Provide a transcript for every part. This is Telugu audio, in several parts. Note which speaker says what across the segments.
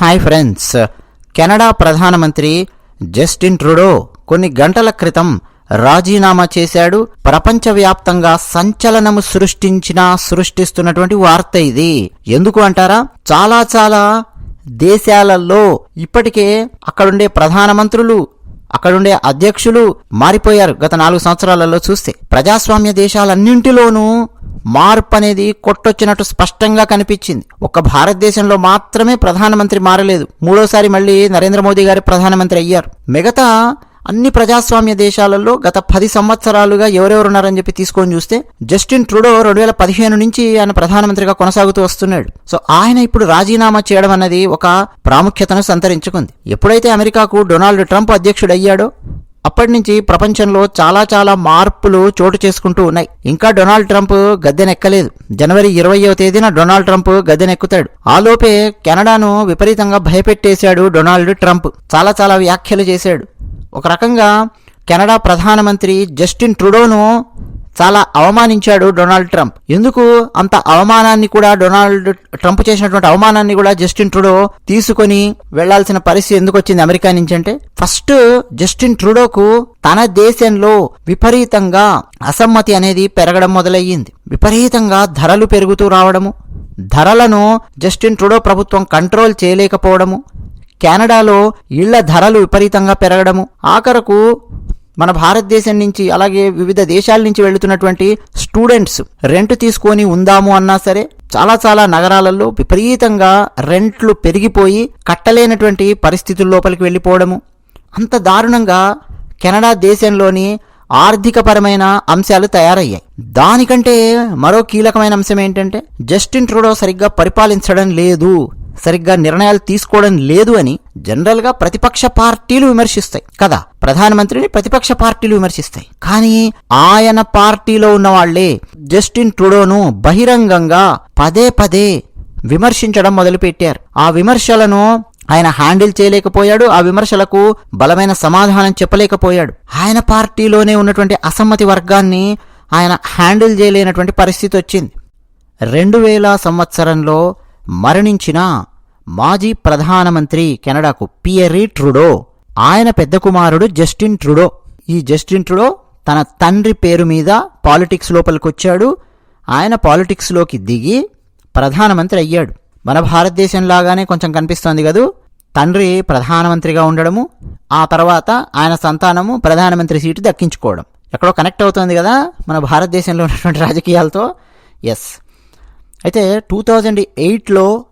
Speaker 1: Hi friends. కెనడా ప్రధానమంత్రి జస్టిన్ ట్రుడో కొన్ని గంటల క్రితం రాజీనామా చేశాడు. ప్రపంచవ్యాప్తంగా సంచలనము సృష్టించిన సృష్టిస్తున్నటువంటి వార్త ఇది. ఎందుకు అంటారా? చాలా చాలా దేశాలలో ఇప్పటికే అక్కడుండే ప్రధానమంత్రులు అక్కడుండే అధ్యక్షులు మారిపోయారు గత నాలుగు సంవత్సరాలలో చూస్తే. ప్రజాస్వామ్య దేశాలన్నింటిలోనూ మార్పు అనేది కొట్టొచ్చినట్టు స్పష్టంగా కనిపించింది. ఒక భారతదేశంలో మాత్రమే ప్రధానమంత్రి మారలేదు. మూడోసారి మళ్ళీ నరేంద్ర మోదీ గారి ప్రధానమంత్రి అయ్యారు. మిగతా అన్ని ప్రజాస్వామ్య దేశాలలో గత పది సంవత్సరాలుగా ఎవరెవరు ఉన్నారని చెప్పి తీసుకొని చూస్తే జస్టిన్ ట్రూడో రెండు వేల పదిహేను నుంచి ఆయన ప్రధానమంత్రిగా కొనసాగుతూ వస్తున్నాడు. సో ఆయన ఇప్పుడు రాజీనామా చేయడం అన్నది ఒక ప్రాముఖ్యతను సంతరించుకుంది. ఎప్పుడైతే అమెరికాకు డొనాల్డ్ ట్రంప్ అధ్యక్షుడయ్యాడో అప్పటి నుంచి ప్రపంచంలో చాలా చాలా మార్పులు చోటు చేసుకుంటూ ఉన్నాయి. ఇంకా డొనాల్డ్ ట్రంప్ గద్దెనెక్కలేదు. జనవరి ఇరవయవ తేదీన డొనాల్డ్ ట్రంప్ గద్దెనెక్కుతాడు. ఆలోపే కెనడాను విపరీతంగా భయపెట్టేశాడు డొనాల్డ్ ట్రంప్. చాలా చాలా వ్యాఖ్యలు చేశాడు. ఒక రకంగా కెనడా ప్రధానమంత్రి జస్టిన్ ట్రుడోను చాలా అవమానించాడు డొనాల్డ్ ట్రంప్. ఎందుకు? అంత అవమానాన్ని కూడా డొనాల్డ్ ట్రంప్ చేసినటువంటి అవమానాన్ని కూడా జస్టిన్ ట్రుడో తీసుకొని వెళ్ళాల్సిన పరిస్థితి ఎందుకు వచ్చింది అమెరికా నుంచి అంటే ఫస్ట్ జస్టిన్ ట్రుడోకు తన దేశంలో విపరీతంగా అసమ్మతి అనేది పెరగడం మొదలయ్యింది. విపరీతంగా ధరలు పెరుగుతూ రావడము ధరలను జస్టిన్ ట్రుడో ప్రభుత్వం కంట్రోల్ చేయలేకపోవడము కెనడాలో ఇళ్ళ ధరలు విపరీతంగా పెరగడము ఆఖరకు మన భారతదేశం నుంచి అలాగే వివిధ దేశాల నుంచి వెళుతున్నటువంటి స్టూడెంట్స్ రెంట్ తీసుకొని ఉందాము అన్నా సరే చాలా చాలా నగరాలలో విపరీతంగా రెంట్లు పెరిగిపోయి కట్టలేనటువంటి పరిస్థితుల లోపలికి వెళ్ళిపోవడము. అంత దారుణంగా కెనడా దేశంలోని ఆర్థికపరమైన అంశాలు తయారయ్యాయి. దానికంటే మరో కీలకమైన అంశం ఏంటంటే జస్టిన్ ట్రూడో సరిగ్గా పరిపాలించడం లేదు సరిగ్గా నిర్ణయాలు తీసుకోవడం లేదు అని జనరల్గా ప్రతిపక్ష పార్టీలు విమర్శిస్తాయి. కదా? ప్రధానమంత్రిని ప్రతిపక్ష పార్టీలు విమర్శిస్తాయి. కానీ ఆయన పార్టీలో ఉన్న వాళ్ళే జస్టిన్ ట్రుడోను బహిరంగంగా పదే పదే విమర్శించడం మొదలుపెట్టారు. ఆ విమర్శలను ఆయన హ్యాండిల్ చేయలేకపోయాడు. ఆ విమర్శలకు బలమైన సమాధానం చెప్పలేకపోయాడు. ఆయన పార్టీలోనే ఉన్నటువంటి అసమ్మతి వర్గాన్ని ఆయన హ్యాండిల్ చేయలేనటువంటి పరిస్థితి వచ్చింది. రెండు వేల సంవత్సరంలో మరణించిన మాజీ ప్రధానమంత్రి కెనడాకు పియరీ ట్రుడో ఆయన పెద్ద కుమారుడు జస్టిన్ ట్రుడో. ఈ జస్టిన్ ట్రుడో తన తండ్రి పేరు మీద పాలిటిక్స్ లోపలికొచ్చాడు. ఆయన పాలిటిక్స్లోకి దిగి ప్రధానమంత్రి అయ్యాడు. మన భారతదేశం లాగానే కొంచెం కనిపిస్తోంది కదూ? తండ్రి ప్రధానమంత్రిగా ఉండడము ఆ తర్వాత ఆయన సంతానము ప్రధానమంత్రి సీటు దక్కించుకోవడం. ఎక్కడో కనెక్ట్ అవుతోంది కదా మన భారతదేశంలో ఉన్నటువంటి రాజకీయాలతో? ఎస్ అయితే టూ థౌజండ్ ఎయిట్లో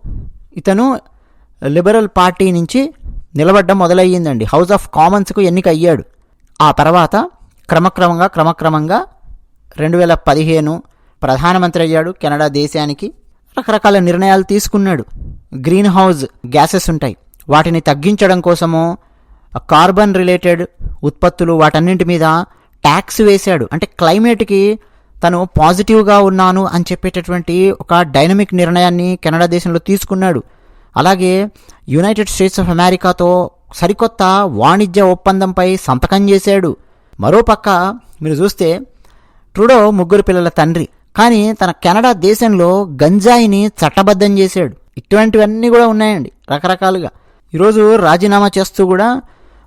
Speaker 1: ఇతను లిబరల్ పార్టీ నుంచి నిలబడ్డం మొదలయ్యిందండి. హౌస్ ఆఫ్ కామన్స్కు ఎన్నిక అయ్యాడు ఆ తర్వాత క్రమక్రమంగా క్రమక్రమంగా రెండు వేల పదిహేను ప్రధానమంత్రి అయ్యాడు. కెనడా దేశానికి రకరకాల నిర్ణయాలు తీసుకున్నాడు. గ్రీన్ హౌస్ గ్యాసెస్ ఉంటాయి. వాటిని తగ్గించడం కోసము కార్బన్ రిలేటెడ్ ఉత్పత్తులు వాటన్నింటి మీద ట్యాక్స్ వేశాడు. అంటే క్లైమేట్కి తను పాజిటివ్గా ఉన్నాను అని చెప్పేటటువంటి ఒక డైనమిక్ నిర్ణయాన్ని కెనడా దేశంలో తీసుకున్నాడు. అలాగే యునైటెడ్ స్టేట్స్ ఆఫ్ అమెరికాతో సరికొత్త వాణిజ్య ఒప్పందంపై సంతకం చేశాడు. మరోపక్క మీరు చూస్తే ట్రుడో ముగ్గురు పిల్లల తండ్రి కానీ తన కెనడా దేశంలో గంజాయిని చట్టబద్ధం చేశాడు. ఇటువంటివన్నీ కూడా ఉన్నాయండి రకరకాలుగా. ఈరోజు రాజీనామా చేస్తూ కూడా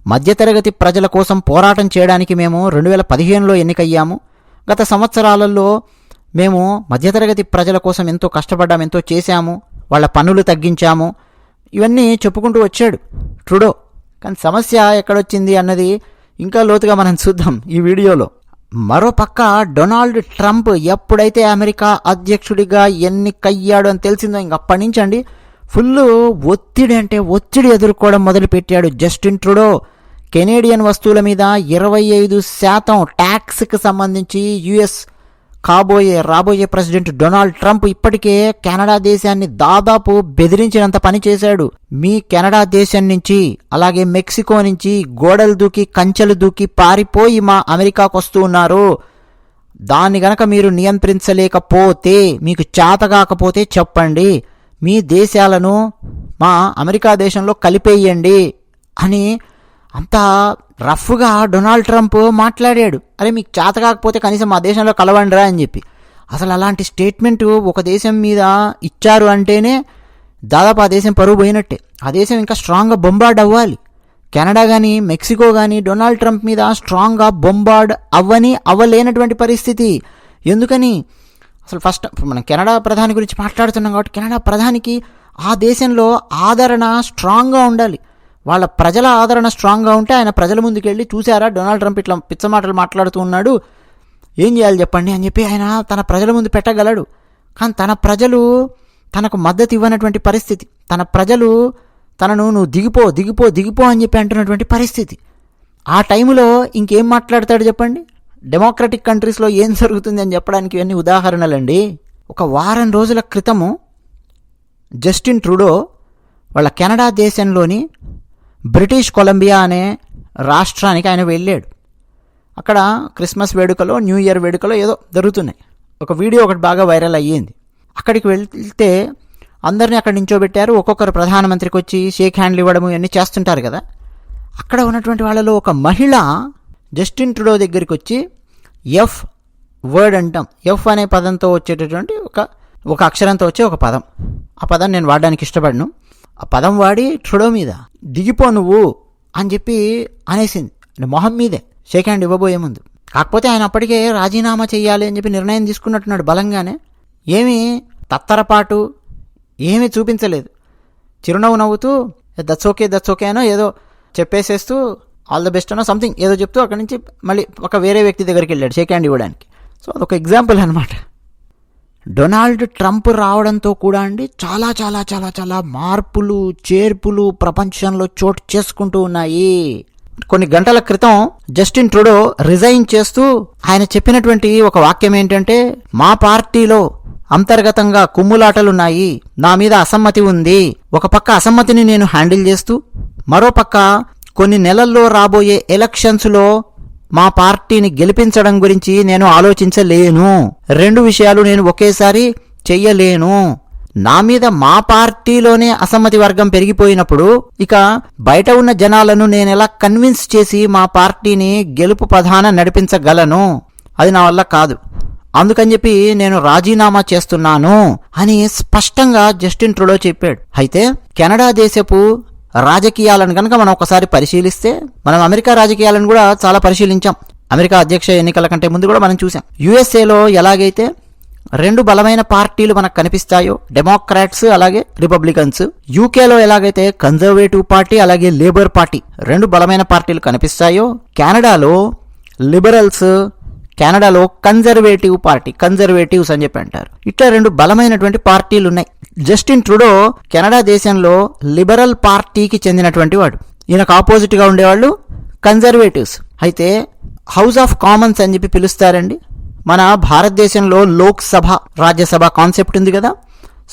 Speaker 1: మధ్యతరగతి ప్రజల కోసం పోరాటం చేయడానికి మేము రెండు వేల పదిహేనులో ఎన్నికయ్యాము. గత సంవత్సరాలలో మేము మధ్యతరగతి ప్రజల కోసం ఎంతో కష్టపడ్డాము ఎంతో చేశాము వాళ్ళ పన్నులు తగ్గించాము. ఇవన్నీ చెప్పుకుంటూ వచ్చాడు ట్రుడో. కానీ సమస్య ఎక్కడొచ్చింది అన్నది ఇంకా లోతుగా మనం చూద్దాం ఈ వీడియోలో. మరోపక్క డొనాల్డ్ ట్రంప్ ఎప్పుడైతే అమెరికా అధ్యక్షుడిగా ఎన్నికయ్యాడు అని తెలిసిందో ఇంక అప్పటి నుంచి అండి ఫుల్ ఒత్తిడి అంటే ఒత్తిడి ఎదుర్కోవడం మొదలుపెట్టాడు జస్టిన్ ట్రుడో. కెనేడియన్ వస్తువుల మీద ఇరవై ఐదు శాతం ట్యాక్స్కి సంబంధించి యుఎస్ కాబోయే రాబోయే ప్రెసిడెంట్ డొనాల్డ్ ట్రంప్ ఇప్పటికే కెనడా దేశాన్ని దాదాపు బెదిరించినంత పని చేశాడు. మీ కెనడా దేశం నుంచి అలాగే మెక్సికో నుంచి గోడలు దూకి కంచెలు దూకి పారిపోయి మా అమెరికాకు వస్తూ ఉన్నారు. దాన్ని గనక మీరు నియంత్రించలేకపోతే మీకు చేతగాకపోతే చెప్పండి. మీ దేశాలను మా అమెరికా దేశంలో కలిపేయండి అని అంత రఫ్గా డొనాల్డ్ ట్రంప్ మాట్లాడాడు. అరే మీకు చేత కాకపోతే కనీసం మా దేశంలో కలవండిరా అని చెప్పి. అసలు అలాంటి స్టేట్మెంట్ ఒక దేశం మీద ఇచ్చారు అంటేనే దాదాపు ఆ దేశం పరువు పోయినట్టే. ఆ దేశం ఇంకా స్ట్రాంగ్గా బొంబార్డ్ అవ్వాలి. కెనడా కానీ మెక్సికో కానీ డొనాల్డ్ ట్రంప్ మీద స్ట్రాంగ్గా బొంబార్డ్ అవ్వని అవ్వలేనటువంటి పరిస్థితి. ఎందుకని? అసలు ఫస్ట్ మనం కెనడా ప్రధాని గురించి మాట్లాడుతున్నాం కాబట్టి కెనడా ప్రధానికి ఆ దేశంలో ఆదరణ స్ట్రాంగ్గా ఉండాలి. వాళ్ళ ప్రజల ఆదరణ స్ట్రాంగ్గా ఉంటే ఆయన ప్రజల ముందుకెళ్ళి చూసారా డొనాల్డ్ ట్రంప్ ఇట్లా పిచ్చమాటలు మాట్లాడుతూ ఉన్నాడు. ఏం చేయాలి చెప్పండి అని చెప్పి ఆయన తన ప్రజల ముందు పెట్టగలడు. కానీ తన ప్రజలు తనకు మద్దతు ఇవ్వనటువంటి పరిస్థితి. తన ప్రజలు తనను నువ్వు దిగిపో దిగిపో దిగిపో అని చెప్పి అంటున్నటువంటి పరిస్థితి. ఆ టైంలో ఇంకేం మాట్లాడతాడు చెప్పండి? డెమోక్రటిక్ కంట్రీస్లో ఏం జరుగుతుంది అని చెప్పడానికి ఇవన్నీ ఉదాహరణలండి. ఒక వారం రోజుల క్రితము జస్టిన్ ట్రూడో వాళ్ళ కెనడా దేశంలోని బ్రిటిష్ కొలంబియా అనే రాష్ట్రానికి ఆయన వెళ్ళాడు. అక్కడ క్రిస్మస్ వేడుకలో న్యూ ఇయర్ వేడుకలో ఏదో జరుగుతున్నాయి. ఒక వీడియో ఒకటి బాగా వైరల్ అయ్యింది. అక్కడికి వెళ్తే అందరినీ అక్కడ నించోబెట్టారు. ఒక్కొక్కరు ప్రధానమంత్రికి వచ్చి షేక్ హ్యాండ్లు ఇవ్వడం ఇవన్నీ చేస్తుంటారు కదా. అక్కడ ఉన్నటువంటి వాళ్ళలో ఒక మహిళ జస్టిన్ ట్రుడో దగ్గరికి వచ్చి ఎఫ్ వర్డ్ అంటాం. ఎఫ్ అనే పదంతో వచ్చేటటువంటి ఒక ఒక అక్షరంతో వచ్చే ఒక పదం. ఆ పదం నేను వాడడానికి ఇష్టపడను. ఆ పదం వాడి ట్రుడో మీద దిగిపో నువ్వు అని చెప్పి అనేసింది. అంటే మొహం మీదే షేక్ హ్యాండ్ ఇవ్వబోయే ముందు. కాకపోతే ఆయన అప్పటికే రాజీనామా చేయాలి అని చెప్పి నిర్ణయం తీసుకున్నట్టున్నాడు బలంగానే. ఏమీ తత్తరపాటు ఏమీ చూపించలేదు. చిరునవ్వు నవ్వుతూ దట్స్ ఓకే దట్స్ ఓకే అనో ఏదో చెప్పేసేస్తూ ఆల్ ద బెస్ట్ అనో సంథింగ్ ఏదో చెప్తూ అక్కడి నుంచి మళ్ళీ ఒక వేరే వ్యక్తి దగ్గరికి వెళ్ళాడు షేక్ హ్యాండ్ ఇవ్వడానికి. సో అదొక ఎగ్జాంపుల్ అనమాట డొనాల్డ్ ట్రంప్ రావడంతో కూడా అండి చాలా చాలా చాలా చాలా మార్పులు చేర్పులు ప్రపంచంలో చోటు చేసుకుంటూ ఉన్నాయి. కొన్ని గంటల క్రితం జస్టిన్ ట్రుడో రిజైన్ చేస్తూ ఆయన చెప్పినటువంటి ఒక వాక్యం ఏంటంటే మా పార్టీలో అంతర్గతంగా కుమ్ములాటలున్నాయి. నా మీద అసమ్మతి ఉంది. ఒక పక్క అసమ్మతిని నేను హ్యాండిల్ చేస్తూ మరో పక్క కొన్ని నెలల్లో రాబోయే ఎలక్షన్స్లో మా పార్టీని గెలిపించడం గురించి నేను ఆలోచించలేను. రెండు విషయాలు నేను ఒకేసారి చెయ్యలేను. నా మీద మా పార్టీలోనే అసమ్మతి వర్గం పెరిగిపోయినప్పుడు ఇక బయట ఉన్న జనాలను నేను ఎలా కన్విన్స్ చేసి మా పార్టీని గెలుపు ప్రధాన నడిపించగలను? అది నా వల్ల కాదు. అందుకని చెప్పి నేను రాజీనామా చేస్తున్నాను అని స్పష్టంగా జస్టిన్ ట్రుడో చెప్పాడు. అయితే కెనడా దేశపు రాజకీయాలను కనుక మనం ఒకసారి పరిశీలిస్తే మనం అమెరికా రాజకీయాలను కూడా చాలా పరిశీలించాం. అమెరికా అధ్యక్ష ఎన్నికల కంటే ముందు కూడా మనం చూసాం. యుఎస్ఏలో ఎలాగైతే రెండు బలమైన పార్టీలు మనకు కనిపిస్తాయో డెమోక్రాట్స్ అలాగే రిపబ్లికన్స్ యూకేలో ఎలాగైతే కన్జర్వేటివ్ పార్టీ అలాగే లేబర్ పార్టీ రెండు బలమైన పార్టీలు కనిపిస్తాయో కెనడాలో లిబరల్స్ కెనడాలో కన్జర్వేటివ్ పార్టీ కన్జర్వేటివ్స్ అని చెప్పి అంటారు. ఇట్లా రెండు బలమైనటువంటి పార్టీలు ఉన్నాయి. జస్టిన్ ట్రుడో కెనడా దేశంలో లిబరల్ పార్టీకి చెందినటువంటి వాడు. ఈయనకు ఆపోజిట్గా ఉండేవాళ్ళు కన్జర్వేటివ్స్. అయితే హౌస్ ఆఫ్ కామన్స్ అని చెప్పి పిలుస్తారండి. మన భారతదేశంలో లోక్సభ రాజ్యసభ కాన్సెప్ట్ ఉంది కదా.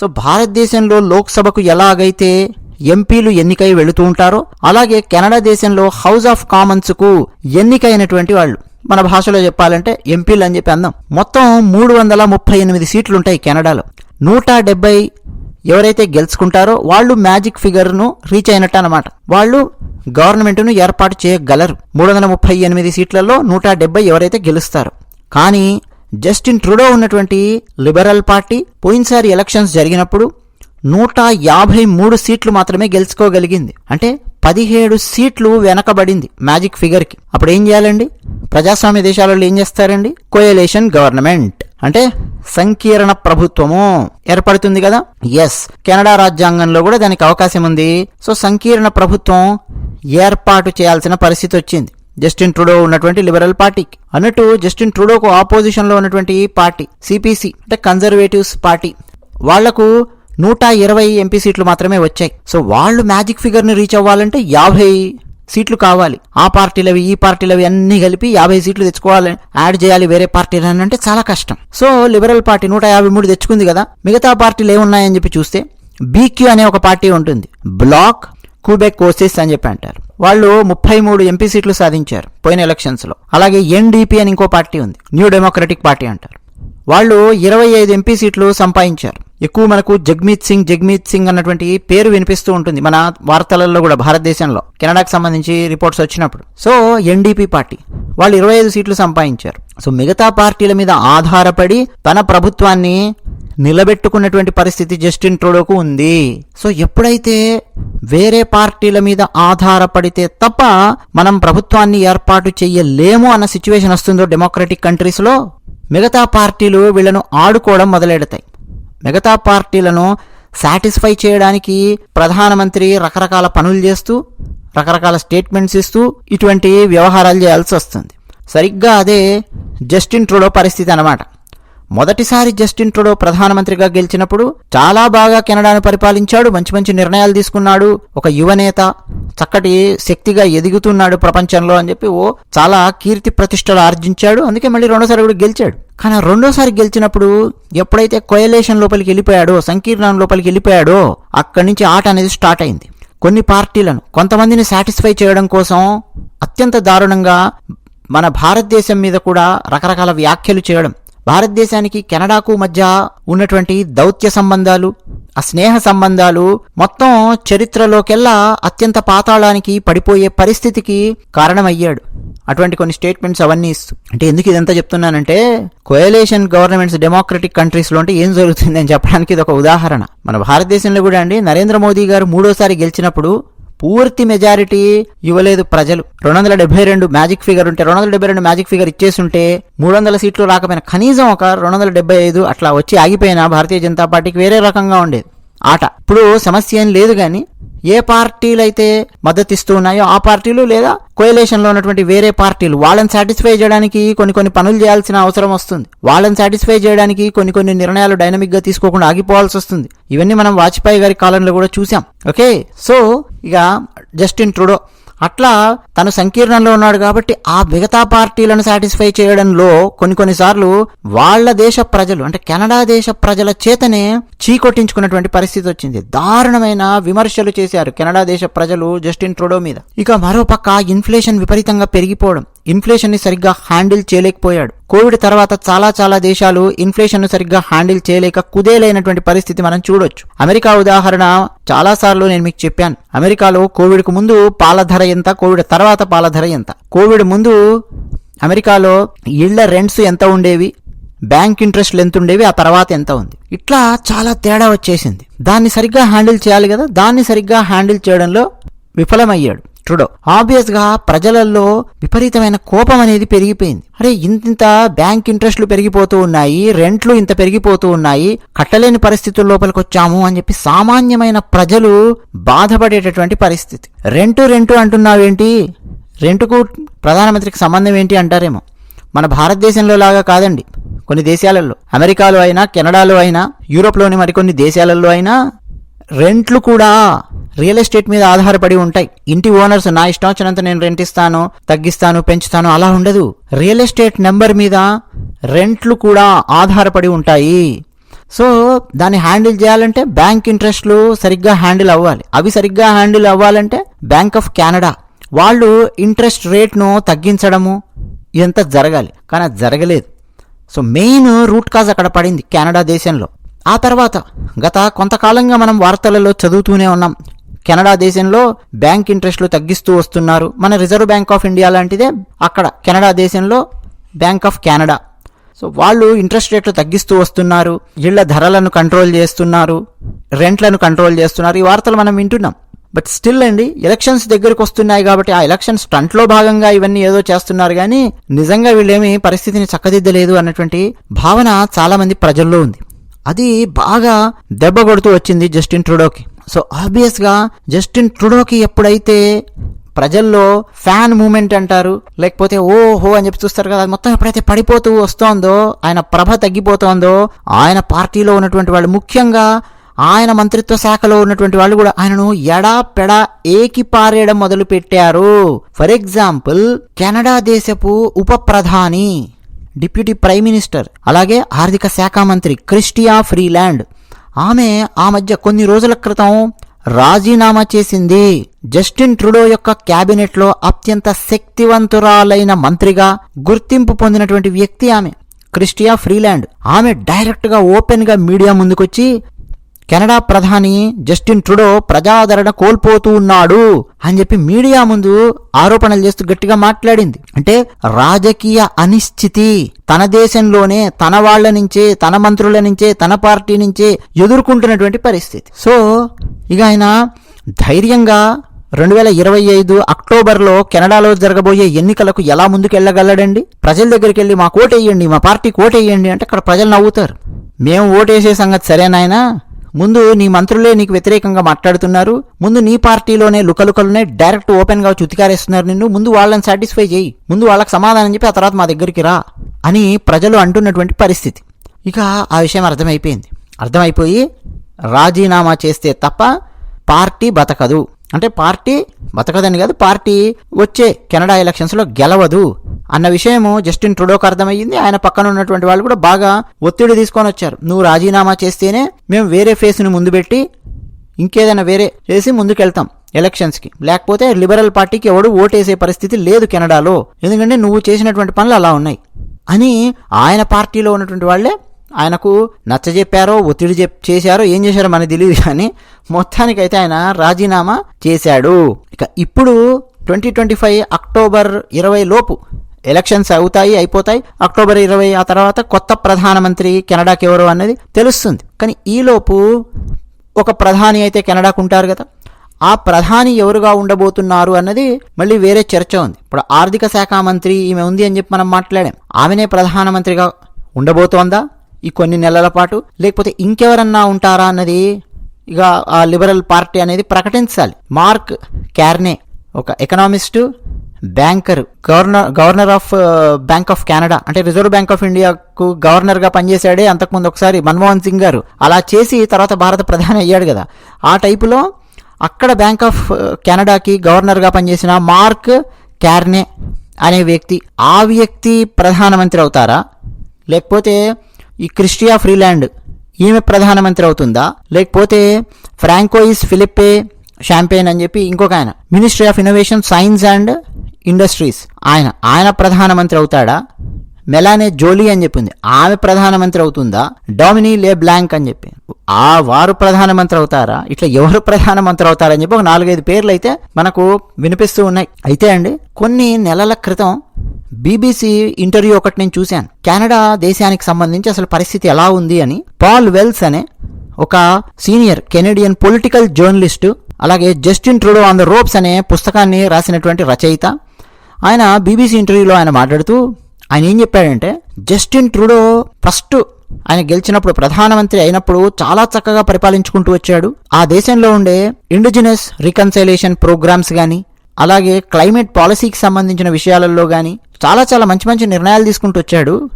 Speaker 1: సో భారతదేశంలో లోక్సభకు ఎలాగైతే ఎంపీలు ఎన్నికై వెళుతూ ఉంటారో అలాగే కెనడా దేశంలో హౌస్ ఆఫ్ కామన్స్కు ఎన్నికైనటువంటి వాళ్ళు. మన భాషలో చెప్పాలంటే ఎంపీలు అని చెప్పి అందాం. మొత్తం మూడు వందల ముప్పై ఎనిమిది సీట్లు ఉంటాయి కెనడాలో. నూట డెబ్బై ఎవరైతే గెలుచుకుంటారో వాళ్ళు మ్యాజిక్ ఫిగర్ను రీచ్ అయినట్టు అనమాట వాళ్ళు గవర్నమెంట్ను ఏర్పాటు చేయగలరు. మూడు వందల ముప్పై ఎనిమిది సీట్లలో నూట డెబ్బై ఎవరైతే గెలుస్తారు. కానీ జస్టిన్ ట్రుడో ఉన్నటువంటి లిబరల్ పార్టీ పోయినసారి ఎలక్షన్స్ జరిగినప్పుడు నూట యాభై మూడు సీట్లు మాత్రమే గెలుచుకోగలిగింది. అంటే పదిహేడు సీట్లు వెనకబడింది మ్యాజిక్ ఫిగర్కి. అప్పుడు ఏం చేయాలండి? ప్రజాస్వామ్య దేశాలలో ఏం చేస్తారండి? కోయలేషన్ గవర్నమెంట్ అంటే సంకీర్ణ ప్రభుత్వము ఏర్పడుతుంది కదా? ఎస్ కెనడా రాజ్యాంగంలో కూడా దానికి అవకాశం ఉంది. సో సంకీర్ణ ప్రభుత్వం ఏర్పాటు చేయాల్సిన పరిస్థితి వచ్చింది. జస్టిన్ ట్రూడో ఉన్నటువంటి లిబరల్ పార్టీకి అన్నట్టు జస్టిన్ ట్రూడోకు ఆపోజిషన్లో ఉన్నటువంటి పార్టీ సిపిసి అంటే కన్జర్వేటివ్స్ పార్టీ వాళ్ళకు నూట ఇరవై ఎంపీ సీట్లు మాత్రమే వచ్చాయి. సో వాళ్ళు మ్యాజిక్ ఫిగర్ని రీచ్ అవ్వాలంటే యాభై సీట్లు కావాలి. ఆ పార్టీలవి ఈ పార్టీలవి అన్ని కలిపి యాభై సీట్లు తెచ్చుకోవాలి యాడ్ చేయాలి వేరే పార్టీలు అని అంటే చాలా కష్టం. సో లిబరల్ పార్టీ నూట యాభై మూడు తెచ్చుకుంది కదా మిగతా పార్టీలు ఏమున్నాయని చెప్పి చూస్తే బీక్యూ అనే ఒక పార్టీ ఉంటుంది. బ్లాక్ క్యూబెక్ కోసెస్ అని చెప్పి అంటారు. వాళ్ళు ముప్పై మూడు ఎంపీ సీట్లు సాధించారు పోయిన ఎలక్షన్స్లో అలాగే ఎన్డీపీ అని ఇంకో పార్టీ ఉంది. న్యూ డెమోక్రటిక్ పార్టీ అంటారు. వాళ్ళు ఇరవై ఐదు ఎంపీ సీట్లు సంపాదించారు. ఎక్కువ మనకు జగ్మీత్ సింగ్ జగ్మీత్ సింగ్ అన్నటువంటి పేరు వినిపిస్తూ ఉంటుంది మన వార్తలలో కూడా భారతదేశంలో కెనడాకు సంబంధించి రిపోర్ట్స్ వచ్చినప్పుడు. సో ఎన్డీపీ పార్టీ వాళ్ళు ఇరవై ఐదు సీట్లు సంపాదించారు. సో మిగతా పార్టీల మీద ఆధారపడి తన ప్రభుత్వాన్ని నిలబెట్టుకున్నటువంటి పరిస్థితి జస్టిన్ ట్రూడోకు ఉంది. సో ఎప్పుడైతే వేరే పార్టీల మీద ఆధారపడితే తప్ప మనం ప్రభుత్వాన్ని ఏర్పాటు చెయ్యలేము అన్న సిచ్యువేషన్ వస్తుందో డెమోక్రటిక్ కంట్రీస్లో మిగతా పార్టీలు వీళ్ళను ఆడుకోవడం మొదలెడతాయి. మిగతా పార్టీలను సాటిస్ఫై చేయడానికి ప్రధానమంత్రి రకరకాల పనులు చేస్తూ రకరకాల స్టేట్మెంట్స్ ఇస్తూ ఇటువంటి వ్యవహారాలు చేయాల్సి వస్తుంది. సరిగ్గా అదే జస్టిన్ ట్రూడో పరిస్థితి అన్నమాట. మొదటిసారి జస్టిన్ ట్రూడో ప్రధానమంత్రిగా గెలిచినప్పుడు చాలా బాగా కెనడాను పరిపాలించాడు మంచి మంచి నిర్ణయాలు తీసుకున్నాడు ఒక యువనేత చక్కటి శక్తిగా ఎదుగుతున్నాడు ప్రపంచంలో అని చెప్పి ఓ చాలా కీర్తి ప్రతిష్టలు ఆర్జించాడు అందుకే మళ్ళీ రెండోసారి కూడా గెలిచాడు. కానీ రెండోసారి గెలిచినప్పుడు ఎప్పుడైతే కొయలేషన్ లోపలికి వెళ్ళిపోయాడో సంకీర్ణం లోపలికి వెళ్ళిపోయాడో అక్కడి నుంచి ఆట అనేది స్టార్ట్ అయింది. కొన్ని పార్టీలను కొంతమందిని సాటిస్ఫై చేయడం కోసం అత్యంత దారుణంగా మన భారతదేశం మీద కూడా రకరకాల వ్యాఖ్యలు చేయడం భారతదేశానికి కెనడాకు మధ్య ఉన్నటువంటి దౌత్య సంబంధాలు ఆ స్నేహ సంబంధాలు మొత్తం చరిత్రలోకెల్లా అత్యంత పాతాళానికి పడిపోయే పరిస్థితికి కారణమయ్యాడు. అటువంటి కొన్ని స్టేట్మెంట్స్ అవన్నీ ఇస్తూ. అంటే ఎందుకు ఇదంతా చెప్తున్నానంటే కోయలేషన్ గవర్నమెంట్స్ డెమోక్రటిక్ కంట్రీస్లో అంటే ఏం జరుగుతుంది అని చెప్పడానికి ఇది ఒక ఉదాహరణ. మన భారతదేశంలో కూడా అండి నరేంద్ర మోదీ గారు మూడోసారి గెలిచినప్పుడు పూర్తి మెజారిటీ ఇవ్వలేదు ప్రజలు. రెండు వందల డెబ్బై రెండు మ్యాజిక్ ఫిగర్ ఉంటే రెండు వందల డెబ్బై రెండు మ్యాజిక్ ఫిగర్ ఇచ్చేస్తుంటే మూడు వందల సీట్లు రాకపోయినా కనీసం ఒక రెండు వందల డెబ్బై ఐదు అట్లా వచ్చి ఆగిపోయినా భారతీయ జనతా పార్టీకి వేరే రకంగా ఉండేది. ఆట. ఇప్పుడు సమస్య ఏం లేదు కానీ ఏ పార్టీలు అయితే మద్దతిస్తూ ఉన్నాయో ఆ పార్టీలు లేదా కోయలేషన్లో ఉన్నటువంటి వేరే పార్టీలు వాళ్ళని సాటిస్ఫై చేయడానికి కొన్ని కొన్ని పనులు చేయాల్సిన అవసరం వస్తుంది. వాళ్ళని సాటిస్ఫై చేయడానికి కొన్ని కొన్ని నిర్ణయాలు డైనమిక్గా తీసుకోకుండా ఆగిపోవాల్సి వస్తుంది. ఇవన్నీ మనం వాజ్పేయి గారి కాలంలో కూడా చూసాం ఓకే సో ఇక జస్టిన్ ట్రూడో అట్లా తను సంకీర్ణంలో ఉన్నాడు కాబట్టి ఆ మిగతా పార్టీలను సాటిస్ఫై చేయడంలో కొన్ని కొన్నిసార్లు వాళ్ళ దేశ ప్రజలు అంటే కెనడా దేశ ప్రజల చేతనే చీకొట్టించుకున్నటువంటి పరిస్థితి వచ్చింది. దారుణమైన విమర్శలు చేశారు కెనడా దేశ ప్రజలు జస్టిన్ ట్రూడో మీద. ఇక మరోపక్క ఇన్ఫ్లేషన్ విపరీతంగా పెరిగిపోవడం. ఇన్ఫ్లేషన్ని సరిగ్గా హ్యాండిల్ చేయలేకపోయాడు. కోవిడ్ తర్వాత చాలా చాలా దేశాలు ఇన్ఫ్లేషన్ను సరిగ్గా హ్యాండిల్ చేయలేక కుదేలైనటువంటి పరిస్థితి మనం చూడొచ్చు. అమెరికా ఉదాహరణ చాలా సార్లు నేను మీకు చెప్పాను. అమెరికాలో కోవిడ్కు ముందు పాల ధర ఎంత కోవిడ్ తర్వాత పాల ధర ఎంత? కోవిడ్ ముందు అమెరికాలో ఇళ్ళ రెంట్స్ ఎంత ఉండేవి? బ్యాంక్ ఇంట్రెస్ట్లు ఎంత ఉండేవి? ఆ తర్వాత ఎంత ఉంది? ఇట్లా చాలా తేడా వచ్చేసింది. దాన్ని సరిగ్గా హ్యాండిల్ చేయాలి కదా? దాన్ని సరిగ్గా హ్యాండిల్ చేయడంలో విఫలమయ్యాడు. ట్రుడో ఆబ్వియస్గా ప్రజలలో విపరీతమైన కోపం అనేది పెరిగిపోయింది. అరే ఇంత బ్యాంక్ ఇంట్రెస్ట్లు పెరిగిపోతూ ఉన్నాయి రెంట్లు ఇంత పెరిగిపోతూ ఉన్నాయి కట్టలేని పరిస్థితుల లోపలికి వచ్చాము అని చెప్పి సామాన్యమైన ప్రజలు బాధపడేటటువంటి పరిస్థితి. Rent rent అంటున్నావేంటి? రెంటుకు ప్రధానమంత్రికి సంబంధం ఏంటి అంటారేమో. మన భారతదేశంలో లాగా కాదండి. కొన్ని దేశాలలో అమెరికాలో అయినా కెనడాలో అయినా యూరోప్లోని మరికొన్ని దేశాలలో అయినా రెంట్లు కూడా రియల్ ఎస్టేట్ మీద ఆధారపడి ఉంటాయి. ఇంటి ఓనర్స్ నా ఇష్టం వచ్చినంత నేను రెంట్ ఇస్తాను తగ్గిస్తాను పెంచుతాను అలా ఉండదు. రియల్ ఎస్టేట్ నెంబర్ మీద రెంట్లు కూడా ఆధారపడి ఉంటాయి. సో దాన్ని హ్యాండిల్ చేయాలంటే బ్యాంక్ ఇంట్రెస్ట్లు సరిగ్గా హ్యాండిల్ అవ్వాలి. అవి సరిగ్గా హ్యాండిల్ అవ్వాలంటే బ్యాంక్ ఆఫ్ కెనడా. వాళ్ళు ఇంట్రెస్ట్ రేట్ను తగ్గించడము ఇదంతా జరగాలి. కానీ అది జరగలేదు. సో మెయిన్ రూట్ కాజ్ అక్కడ పడింది కెనడా దేశంలో. ఆ తర్వాత గత కొంతకాలంగా మనం వార్తలలో చదువుతూనే ఉన్నాం. కెనడా దేశంలో బ్యాంక్ ఇంట్రెస్ట్లు తగ్గిస్తూ వస్తున్నారు. మన రిజర్వ్ బ్యాంక్ ఆఫ్ ఇండియా లాంటిదే అక్కడ కెనడా దేశంలో బ్యాంక్ ఆఫ్ కెనడా. సో వాళ్ళు ఇంట్రెస్ట్ రేట్లు తగ్గిస్తూ వస్తున్నారు. ఇళ్ళ ధరలను కంట్రోల్ చేస్తున్నారు. రెంట్లను కంట్రోల్ చేస్తున్నారు. ఈ వార్తలు మనం వింటున్నాం. బట్ స్టిల్ అండి ఎలక్షన్స్ దగ్గరకు వస్తున్నాయి కాబట్టి ఆ ఎలక్షన్స్ స్టంట్ భాగంగా ఇవన్నీ ఏదో చేస్తున్నారు కానీ నిజంగా వీళ్ళేమి పరిస్థితిని చక్కదిద్దలేదు అన్నటువంటి భావన చాలామంది ప్రజల్లో ఉంది. అది బాగా దెబ్బ కొడుతూ వచ్చింది జస్టిన్ ట్రుడోకి. సో ఆబ్వియస్గా జస్టిన్ ట్రుడోకి ఎప్పుడైతే ప్రజల్లో ఫ్యాన్ మూమెంట్ అంటారు లేకపోతే ఓహో అని చెప్పి చూస్తారు కదా అది మొత్తం ఎప్పుడైతే పడిపోతూ వస్తోందో ఆయన ప్రభ తగ్గిపోతోందో ఆయన పార్టీలో ఉన్నటువంటి వాళ్ళు ముఖ్యంగా ఆయన మంత్రిత్వ శాఖలో ఉన్నటువంటి వాళ్ళు కూడా ఆయనను ఎడా పెడా ఏకి పారేయడం మొదలు పెట్టారు ఫర్ ఎగ్జాంపుల్ కెనడా దేశపు ఉప ప్రధాని డిప్యూటీ ప్రైమ్ మినిస్టర్ అలాగే ఆర్థిక శాఖ మంత్రి క్రిస్టియా ఫ్రీలాండ్. ఆమె ఆ మధ్య కొన్ని రోజుల క్రితం రాజీనామా చేసింది. జస్టిన్ ట్రుడో యొక్క క్యాబినెట్లో అత్యంత శక్తివంతురాలైన మంత్రిగా గుర్తింపు పొందినటువంటి వ్యక్తి ఆమె క్రిస్టియా ఫ్రీలాండ్. ఆమె డైరెక్ట్గా ఓపెన్గా మీడియా ముందుకొచ్చి కెనడా ప్రధాని జస్టిన్ ట్రుడో ప్రజాదరణ కోల్పోతూ ఉన్నాడు అని చెప్పి మీడియా ముందు ఆరోపణలు చేస్తూ గట్టిగా మాట్లాడింది. అంటే రాజకీయ అనిశ్చితి. తన దేశంలోనే తన వాళ్ళ నుంచే తన మంత్రుల నుంచే తన పార్టీ నుంచే ఎదుర్కొంటున్నటువంటి పరిస్థితి. సో ఇక ఆయన ధైర్యంగా రెండు వేల ఇరవై ఐదు అక్టోబర్లో కెనడాలో జరగబోయే ఎన్నికలకు ఎలా ముందుకెళ్ళగలడండి? ప్రజల దగ్గరికి వెళ్ళి మా కోటేయండి మా పార్టీకి ఓటేయండి అంటే అక్కడ ప్రజలు నవ్వుతారు. మేము ఓటేసే సంగతి సరేనాయనా? ముందు నీ మంత్రులే నీకు వ్యతిరేకంగా మాట్లాడుతున్నారు. ముందు నీ పార్టీలోనే లుకలుకలునే డైరెక్ట్ ఓపెన్గా ఉతికారేస్తున్నారు నిన్ను. ముందు వాళ్ళని సాటిస్ఫై చేయి. ముందు వాళ్ళకి సమాధానం చెప్పి ఆ తర్వాత మా దగ్గరికి రా అని ప్రజలు అంటున్నటువంటి పరిస్థితి. ఇక ఆ విషయం అర్థమైపోయింది. అర్థమైపోయి రాజీనామా చేస్తే తప్ప పార్టీ బతకదు. అంటే పార్టీ బతకదని కాదు పార్టీ వచ్చే కెనడా ఎలక్షన్స్లో గెలవదు అన్న విషయము జస్టిన్ ట్రుడోకు అర్థమయ్యింది. ఆయన పక్కన ఉన్నటువంటి వాళ్ళు కూడా బాగా ఒత్తిడి తీసుకొని వచ్చారు. నువ్వు రాజీనామా చేస్తేనే మేము వేరే ఫేస్ని ముందు పెట్టి ఇంకేదైనా వేరే చేసి ముందుకెళ్తాం ఎలక్షన్స్కి. లేకపోతే లిబరల్ పార్టీకి ఎవడు ఓటేసే పరిస్థితి లేదు కెనడాలో. ఎందుకంటే నువ్వు చేసినటువంటి పనులు అలా ఉన్నాయి. అని ఆయన పార్టీలో ఉన్నటువంటి వాళ్ళే ఆయనకు నచ్చజెప్పారో ఒత్తిడి చెప్ చేశారో ఏం చేశారో మనకు తెలియదు కానీ మొత్తానికైతే ఆయన రాజీనామా చేశాడు. ఇక ఇప్పుడు ట్వంటీ ట్వంటీ ఫైవ్ అక్టోబర్ ఇరవై లోపు ఎలక్షన్స్ అవుతాయి అయిపోతాయి. అక్టోబర్ ఇరవై ఆ తర్వాత కొత్త ప్రధానమంత్రి కెనడాకి ఎవరు అనేది తెలుస్తుంది. కానీ ఈలోపు ఒక ప్రధాని అయితే కెనడాకు ఉంటారు కదా. ఆ ప్రధాని ఎవరుగా ఉండబోతున్నారు అన్నది మళ్ళీ వేరే చర్చ ఉంది. ఇప్పుడు ఆర్థిక శాఖ మంత్రి ఈమె ఉంది అని చెప్పి మనం మాట్లాడాం. ఆమెనే ప్రధానమంత్రిగా ఉండబోతోందా? ఈ కొన్ని నెలల పాటు లేకపోతే ఇంకెవరన్నా ఉంటారా అన్నది ఇక ఆ లిబరల్ పార్టీ అనేది ప్రకటించాలి. మార్క్ క్యార్నే ఒక economist banker governor governor of Bank of Canada అంటే రిజర్వ్ బ్యాంక్ ఆఫ్ ఇండియాకు గవర్నర్గా పనిచేశాడే అంతకుముందు ఒకసారి మన్మోహన్ సింగ్ గారు. అలా చేసి తర్వాత భారత ప్రధాని అయ్యాడు కదా. ఆ టైపులో అక్కడ బ్యాంక్ ఆఫ్ కెనడాకి గవర్నర్గా పనిచేసిన మార్క్ క్యార్నే అనే వ్యక్తి ఆ వ్యక్తి ప్రధానమంత్రి అవుతారా? లేకపోతే ఈ క్రిస్టియా ఫ్రీలాండ్ ఈమె ప్రధానమంత్రి అవుతుందా? లేకపోతే ఫ్రాంకోయిస్ ఫిలిప్పే షాంపేన్ అని చెప్పి ఇంకొక ఆయన. Ministry of innovation science and industries. ఆయన ఆయన ప్రధానమంత్రి అవుతాడా? మెలానే జోలీ అని చెప్పింది. ఆమె ప్రధానమంత్రి అవుతుందా? డామినీ లే బ్లాంక్ అని చెప్పి. ఆ వారు ప్రధానమంత్రి అవుతారా? ఇట్లా ఎవరు ప్రధానమంత్రి అవుతారని చెప్పి ఒక నాలుగైదు పేర్లు అయితే మనకు వినిపిస్తూ ఉన్నాయి. అయితే అండి కొన్ని నెలల క్రితం బీబీసీ ఇంటర్వ్యూ ఒకటి నేను చూశాను. కెనడా దేశానికి సంబంధించి అసలు పరిస్థితి ఎలా ఉంది అని పాల్ వెల్స్ అనే ఒక సీనియర్ కెనడియన్ పొలిటికల్ జర్నలిస్టు అలాగే Justin Trudeau on the ropes అనే పుస్తకాన్ని రాసినటువంటి రచయిత. ఆయన బీబీసీ ఇంటర్వ్యూలో ఆయన మాట్లాడుతూ ఆయన ఏం చెప్పాడంటే జస్టిన్ ట్రూడో ఫస్ట్ ఆయన గెలిచినప్పుడు ప్రధానమంత్రి అయినప్పుడు చాలా చక్కగా పరిపాలించుకుంటూ వచ్చాడు. ఆ దేశంలో ఉండే ఇండిజినస్ రికన్సైలేషన్ ప్రోగ్రామ్స్ కానీ అలాగే క్లైమేట్ పాలసీకి సంబంధించిన విషయాలలో కానీ చాలా చాలా మంచి మంచి నిర్ణయాలు తీసుకుంటూ వచ్చాడు.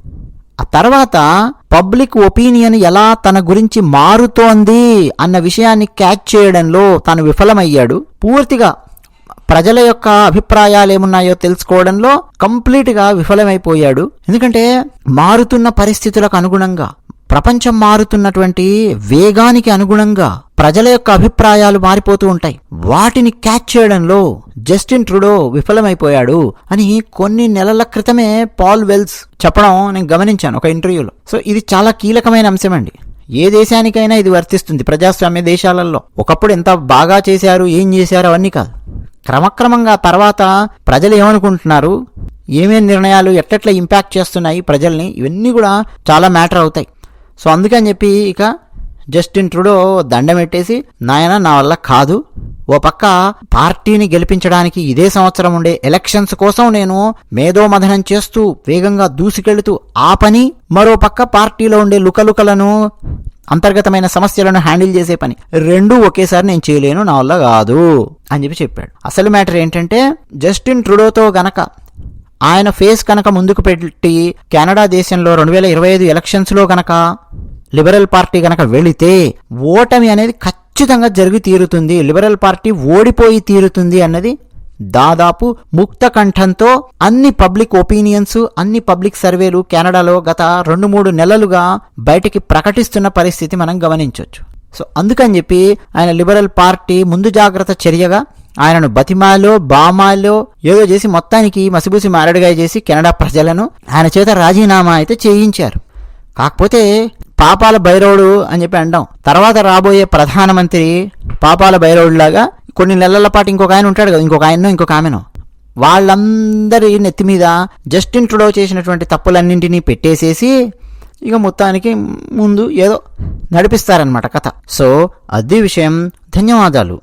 Speaker 1: ఆ తర్వాత పబ్లిక్ ఒపీనియన్ ఎలా తన గురించి మారుతోంది అన్న విషయాన్ని క్యాచ్ చేయడంలో తాను విఫలమయ్యాడు. పూర్తిగా ప్రజల యొక్క అభిప్రాయాలు ఏమున్నాయో తెలుసుకోవడంలో కంప్లీట్గా విఫలమైపోయాడు. ఎందుకంటే మారుతున్న పరిస్థితులకు అనుగుణంగా ప్రపంచం మారుతున్నటువంటి వేగానికి అనుగుణంగా ప్రజల యొక్క అభిప్రాయాలు మారిపోతూ ఉంటాయి. వాటిని క్యాచ్ చేయడంలో జస్టిన్ ట్రుడో విఫలమైపోయాడు అని కొన్ని నెలల క్రితమే పాల్ వెల్స్ చెప్పడం నేను గమనించాను ఒక ఇంటర్వ్యూలో. సో ఇది చాలా కీలకమైన అంశం అండి. ఏ దేశానికైనా ఇది వర్తిస్తుంది ప్రజాస్వామ్య దేశాలలో. ఒకప్పుడు ఎంత బాగా చేశారు ఏం చేశారు అవన్నీ కాదు. క్రమక్రమంగా తర్వాత ప్రజలు ఏమనుకుంటున్నారు ఏమేమి నిర్ణయాలు ఎట్లెట్లా ఇంపాక్ట్ చేస్తున్నాయి ప్రజల్ని ఇవన్నీ కూడా చాలా మ్యాటర్ అవుతాయి. సో అందుకని చెప్పి ఇక జస్టిన్ ట్రుడో దండం పెట్టేసి నాయన నా వల్ల కాదు. ఓ పక్క పార్టీని గెలిపించడానికి ఇదే సంవత్సరం ఉండే ఎలక్షన్స్ కోసం నేను మేధోమథనం చేస్తూ వేగంగా దూసుకెళ్తూ ఆ పని మరో పక్క పార్టీలో ఉండే లుకలుకలను అంతర్గతమైన సమస్యలను హ్యాండిల్ చేసే పని. రెండూ ఒకేసారి నేను చేయలేను నా వల్ల కాదు. అని చెప్పి చెప్పాడు. అసలు మ్యాటర్ ఏంటంటే జస్టిన్ ట్రుడోతో గనక ఆయన ఫేస్ కనుక ముందుకు పెట్టి కెనడా దేశంలో రెండు వేల ఇరవై ఐదు ఎలక్షన్స్లో గనక లిబరల్ పార్టీ గనక వెళితే ఓటమి అనేది ఖచ్చితంగా జరిగి తీరుతుంది. లిబరల్ పార్టీ ఓడిపోయి తీరుతుంది అన్నది దాదాపు ముక్త కంఠంతో అన్ని పబ్లిక్ ఒపీనియన్స్ అన్ని పబ్లిక్ సర్వేలు కెనడాలో గత రెండు మూడు నెలలుగా బయటికి ప్రకటిస్తున్న పరిస్థితి మనం గమనించవచ్చు సో అందుకని చెప్పి ఆయన లిబరల్ పార్టీ ముందు జాగ్రత్త చర్యగా ఆయనను బతిమాలో బామాలో ఏదో చేసి మొత్తానికి మసిబూసి మారడుగా చేసి కెనడా ప్రజలను ఆయన చేత రాజీనామా అయితే చేయించారు. కాకపోతే పాపాల భైరవుడు అని చెప్పి అంటాం. తర్వాత రాబోయే ప్రధానమంత్రి పాపాల భైరవుడు లాగా కొన్ని నెలల పాటు ఇంకొక ఆయన ఉంటాడు కదా ఇంకొక ఆయనో ఇంకొక ఆమెనో. వాళ్ళందరి నెత్తి మీద జస్టిన్ ట్రుడో చేసినటువంటి తప్పులన్నింటినీ పెట్టేసేసి ఇక మొత్తానికి ముందు ఏదో నడిపిస్తారనమాట కథ. సో అది విషయం. ధన్యవాదాలు.